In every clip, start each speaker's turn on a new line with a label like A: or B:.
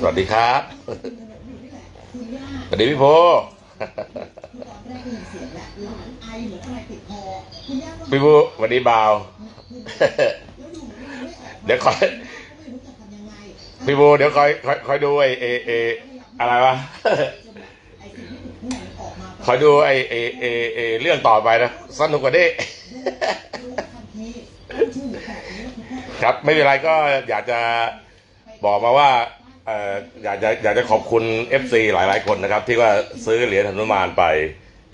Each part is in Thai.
A: สวัสดีครับ
B: อยู่นี่แหละคุณย่า
A: สวัสดีพี่โพ
B: คือตอนแรกได้ยินเสียงแหละหลานไอเหมือนอะไรติดคอคุณย่าก็
A: พี่โพสวัสดีบ่าว
B: แล้วดูเหมือนมันไม่ออก
A: เดี๋ยวคอย
B: ไม่รู้จะทำยังไง
A: พี่โพเดี๋ยวคอยคอยคอยดูไอเอเออะไรวะ
B: ไอ้สิ่งที่ติดข้างในมันออกมา
A: คอยดูไอเอเอเอเรื่องต่อไปนะ สนุกกว่านี้
B: ค
A: รับไม่เป็นไรก็อยากจะบอกมาว่าเอ่ออยากจะอยากจะขอบคุณ FC หลาย ๆ คนนะครับ ที่ว่าซื้อเหรียญหนุมานไป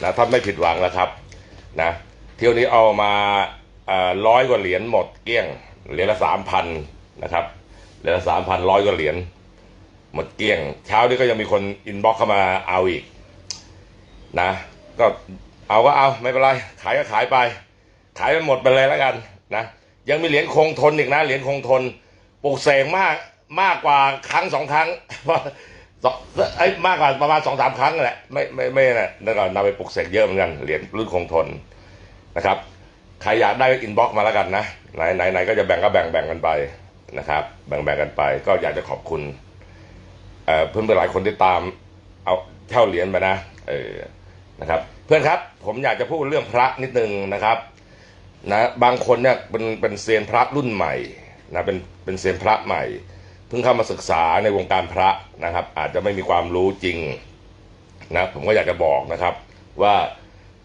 A: นะถ้าไม่ผิดหวังนะครับนะเที่ยวนี้เอามาร้อยกว่าเหรียญหมดเกลี้ยงเหรียญละสามพันนะครับเหรียญละสามพันร้อยกว่าเหรียญหมดเกลี้ยง เช้านี้ก็ยังมีคนอินบ็อกเข้ามาเอาอีกนะก็เอาก็เอาไม่เป็นไร ขายก็ขายไป ขายไปหมดไปเลยแล้วกัน นะยังมีเหรียญคงทนอีกนะเหรียญคงทนปลูกเสกมากมากกว่าครั้งสองครั้งสองไอ้มากกว่าประมาณสองสามครั้งแหละไม่ไม่ไม่นะแล้วก็นำไปปลูกเสกเยอะเหมือนกันเหรียญรุ่นคงทนนะครับใครอยากได้อินบ็อกมาแล้วกันนะไหนไหนไหนก็จะแบ่งก็แบ่งแบ่งกันไปนะครับ แบ่งแบ่งกันไป ก็อยากจะขอบคุณเอ่อเพื่อนๆหลายคนที่ตามเอาเท่าเหรียญไปนะเออนะครับ เพื่อนครับผมอยากจะพูดเรื่องพระนิดนึงนะครับ นะบางคนเนี่ยเป็นเป็นเซียนพระรุ่นใหม่นะเป็นเป็นเซียนพระใหม่ เพิ่งเข้ามาศึกษาในวงการพระนะครับ อาจจะไม่มีความรู้จริงนะผมก็อยากจะบอกนะครับ ว่า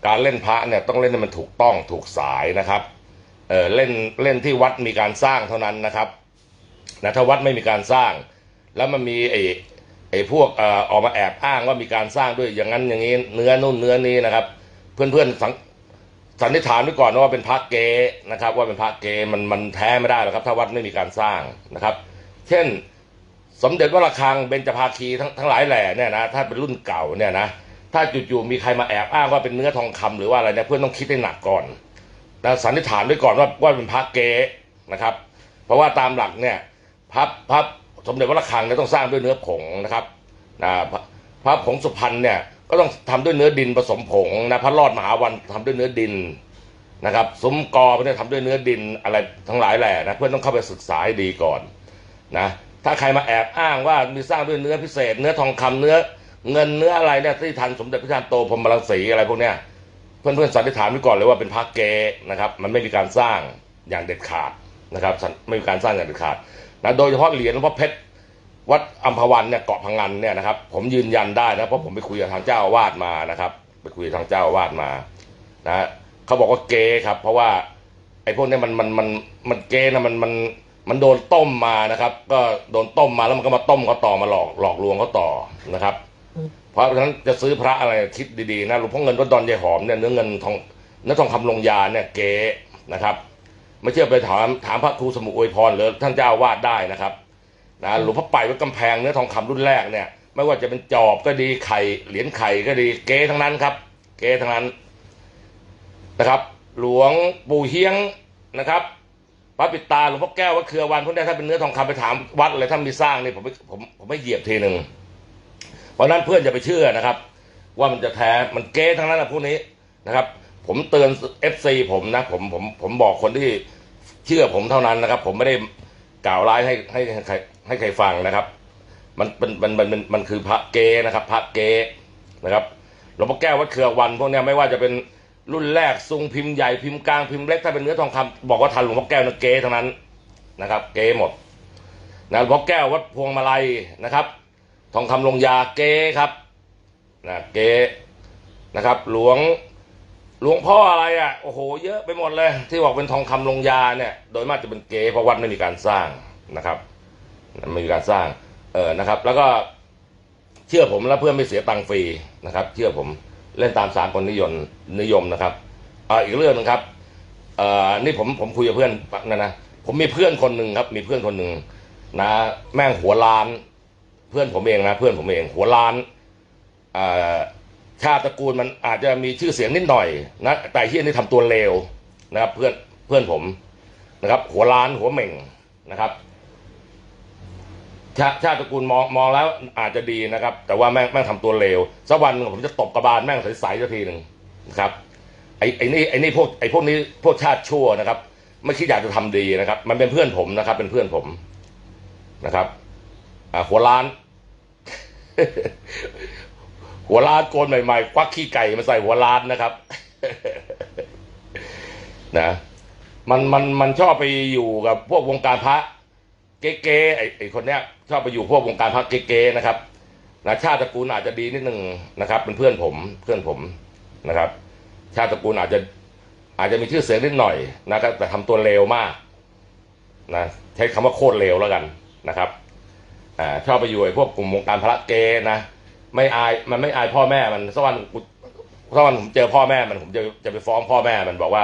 A: การเล่นพระเนี่ยต้องเล่นให้มันถูกต้องถูกสายนะครับเออเล่นเล่นที่วัดมีการสร้างเท่านั้นนะครับนะถ้าวัดไม่มีการสร้าง แล้วมันมีไอ้ไอ้พวกเอ่อออกมาแอบอ้างว่ามีการสร้างด้วยอย่างนั้นอย่างนี้เนื้อนู่นเนื้อนี้นะครับ เพื่อนๆสัง สันนิษฐานไว้ก่อนว่าเป็นพระเกนะครับ ว่าเป็นพระเกมันมันแท้ไม่ได้หรอกครับ ถ้าวัดไม่มีการสร้างนะครับ เช่น สมเด็จวัดระฆังเบญจภาคีทั้งทั้งหลายแหล่เนี่ยนะถ้าเป็นรุ่นเก่าเนี่ยนะถ้าจู่ๆมีใครมาแอบอ้างว่าเป็นเนื้อทองคำหรือว่าอะไรเนี่ยเพื่อนต้องคิดให้หนักก่อนนะสันนิษฐานไว้ก่อนว่าว่าเป็นพระเกนะครับ เพราะว่าตามหลักเนี่ยพระพระสมเด็จวัดระฆังเนี่ยต้องสร้างด้วยเนื้อผงนะครับนะพระพระผงสุพรรณเนี่ย ก็ต้องทำด้วยเนื้อดินผสมผงนะพระรอดมหาวันทำด้วยเนื้อดินนะครับสมกอเนี่ยทำด้วยเนื้อดินอะไรทั้งหลายแหล่นะเพื่อนต้องเข้าไปศึกษาให้ดีก่อนนะถ้าใครมาแอบอ้างว่ามีสร้างด้วยเนื้อพิเศษ เนื้อทองคำเนื้อเงินเนื้ออะไรเนี่ยที่ทันสมเด็จพระจารย์โตพรมรังสีอะไรพวกเนี้ยเพื่อนๆสันนิษฐานไว้ก่อนเลยว่าเป็นพระเกนะครับมันไม่มีการสร้างอย่างเด็ดขาดนะครับไม่มีการสร้างอย่างเด็ดขาดนะโดยเฉพาะเหรียญหลวงพ่อเพชร วัดอัมพวันเนี่ยเกาะพังงันเนี่ยนะครับ ผมยืนยันได้นะเพราะผมไปคุยกับทางเจ้าอาวาสมานะครับ ไปคุยกับทางเจ้าอาวาสมานะเขาบอกว่าเกครับ เพราะว่า ไอ้พวกเนี้มันมันมันมันเกนะมันมันมันโดนต้มมานะครับ ก็โดนต้มมาแล้วมันก็มาต้มเขาต่อมาหลอกหลอกลวงเขาต่อนะครับ เพราะฉะนั้นจะซื้อพระอะไรคิดดีๆนะหลวงพ่อเงินวัดดอนยายหอมเนี่ยเนื้อเงินทองเนื้อทองคำลงยาเนี่ยเก๋นะครับไม่เชื่อไปถามถามพระครูสมุอวยพรหรือท่านเจ้าวาดได้นะครับ นะหลวงพ่อไปวัดกำแพงเนื้อทองคำรุ่นแรกเนี่ย ไม่ว่าจะเป็นจอบก็ดีไข่เหรียญไข่ก็ดีเก๋ทั้งนั้นครับ เก๋ทั้งนั้นนะครับ หลวงปู่เฮียงนะครับพระปิดตาหลวงพ่อแก้ววัดเครือวันพวกนี้ถ้าเป็นเนื้อทองคำไปถามวัดเลยถ้ามีสร้างนี่ผมไม่ผมผมไม่เหยียบทีหนึ่งเพราะฉะนั้นเพื่อนอย่าไปเชื่อนะครับ ว่ามันจะแท้มันเก๊ทั้งนั้นนะพวกนี้นะครับ ผมเตือน FC ผมนะผมผมผมบอกคนที่เชื่อผมเท่านั้นนะครับ ผมไม่ได้ กล่าวร้ายให้ให้ให้ใครให้ใครฟังนะครับ มันเป็นมันมันมันมันคือพระเกนะครับพระเกนะครับหลวงพ่อแก้ววัดเครือวันพวกเนี้ยไม่ว่าจะเป็นรุ่นแรกทรงพิมพ์ใหญ่พิมพ์กลางพิมพ์เล็กถ้าเป็นเนื้อทองคำบอกว่าทันหลวงพ่อแก้วนะเกทั้งนั้นนะครับ เกหมดนะหลวงพ่อแก้ววัดพวงมาลัยนะครับ ทองคำลงยาเกครับนะเกนะครับ หลวง หลวงพ่ออะไรอะโอ้โห เยอะไปหมดเลย ที่บอกเป็นทองคำลงยาเนี่ยโดยมากจะเป็นเก๊เพราะวัดไม่มีการสร้างนะครับไม่มีการสร้างเออนะครับ แล้วก็เชื่อผมแล้วเพื่อนไม่เสียตังค์ฟรีนะครับ เชื่อผมเล่นตามสากลนิยมนิยมนะครับอ่าอีกเรื่องนึงครับเอ่อนี่ผมผมคุยกับเพื่อนนะนะผมมีเพื่อนคนหนึ่งครับ มีเพื่อนคนหนึ่งนะ แม่งหัวล้าน เพื่อนผมเองนะ เพื่อนผมเอง หัวล้านอ่า ชาติตระกูลมันอาจจะมีชื่อเสียงนิดหน่อยนะแต่ที่นี่ทำตัวเลวนะครับเพื่อนเพื่อนผมนะครับ หัวล้านหัวเหม่งนะครับชาชาติตระกูลมองมองแล้วอาจจะดีนะครับ แต่ว่าแม่งแม่งทำตัวเลวสักวันหนึ่งผมจะตบกระบาลแม่งใสๆสักทีหนึ่งนะครับไอ้ไอ้นี่ไอ้นี่พวกไอ้พวกนี้พวกชาติชั่วนะครับ ไม่คิดอยากจะทำดีนะครับ มันเป็นเพื่อนผมนะครับ เป็นเพื่อนผมนะครับ อ่าหัวล้าน หัวล้านโกนใหม่ๆควักขี้ไก่มาใส่หัวล้านนะครับ นะมันมันมันชอบไปอยู่กับพวกวงการพระเก๊ๆไอ้ไอ้คนเนี้ย ชอบไปอยู่พวกวงการพระเก๊ๆนะครับนะชาติตระกูลอาจจะดีนิดนึงนะครับ เป็นเพื่อนผมเพื่อนผมนะครับ ชาติตระกูลอาจจะอาจจะมีชื่อเสียงนิดหน่อยนะครับแต่ทำตัวเลวมากนะใช้คำว่าโคตรเลวแล้วกันนะครับอ่าชอบไปอยู่ไอ้พวกกลุ่มวงการพระเกนะ ไม่อายมันไม่อายพ่อแม่มันสักวันสักวันผมเจอพ่อแม่มันผมจะจะไปฟ้องพ่อแม่มันบอกว่า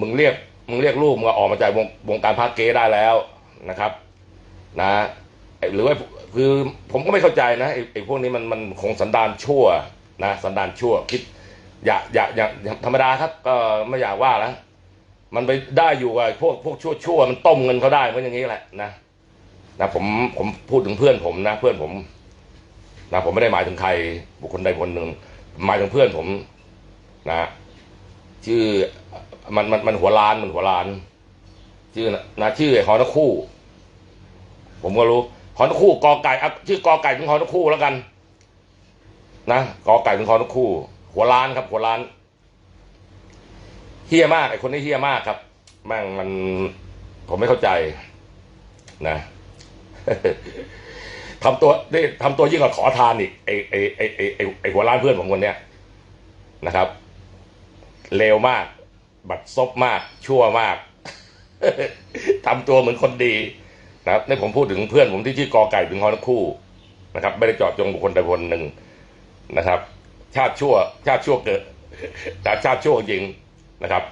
A: มึงเรียกมึงเรียกลูกมึงออกมาจากวงวงการพระเกได้แล้วนะครับ นะหรือว่าคือผมก็ไม่เข้าใจนะไอ้ไอ้พวกนี้มันมันคงสันดานชั่วนะสันดานชั่วคิดอยากอยากอยากธรรมดาครับ ก็ไม่อยากว่าแล้วมันไปได้อยู่กับพวกพวกชั่วชั่วมันต้มเงินเขาได้เพราะอย่างนี้แหละนะนะผมผมพูดถึงเพื่อนผมนะ เพื่อนผม นะผมไม่ได้หมายถึงใครบุคคลใดคนหนึ่งหมายถึงเพื่อนผมนะชื่อมันมันมันหัวล้านมันหัวล้าน ชื่อนะชื่อไอ้ฮอนคู่ ผมก็รู้ฮอนคู่กอไก่ชื่อกอไก่เป็นฮอนคู่แล้วกัน นะกอไก่เป็นฮอนคู่ หัวล้านครับหัวล้านเฮี้ยมากไอ้คนนี้เฮี้ยมากครับแม่งมันผมไม่เข้าใจนะ ทำตัวนี่ทำตัวยิ่งกว่าขอทานอีกไอ้ไอ้ไอ้ไอ้ไอ้ไอหัวล้านเพื่อนผมคนเนี้ยนะครับเลวมาก บัดซบมาก ชั่วมากทำตัวเหมือนคนดีนะครับนี่ผมพูดถึงเพื่อนผมที่ชื่อกอไก่ถึงฮอนคู่นะครับ ไม่ได้เจาะจงบุคคลใดคนหนึ่งนะครับ ชาติชั่ว ชาติชั่วเกิดแต่ชาติชั่วจริงนะครับ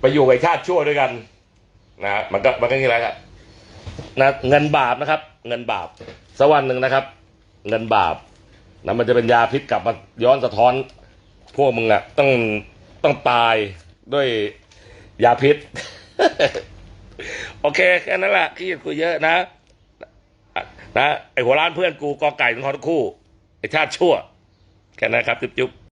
A: ไปอยู่กับชาติชั่วด้วยกันนะฮะมันก็มันก็อย่างนี้แหละครับ นะเงินบาปนะครับ เงินบาปสักวันหนึ่งนะครับ เงินบาปนะมันจะเป็นยาพิษกลับมาย้อนสะท้อนพวกมึงอะต้องต้องตายด้วยยาพิษ โอเคแค่นั้นแหละขี้คุยเยอะนะนะไอหัวร้านเพื่อนกูกอไก่เป็นคนคู่ไอชาติชั่ว แค่นั้นครับจุ๊บ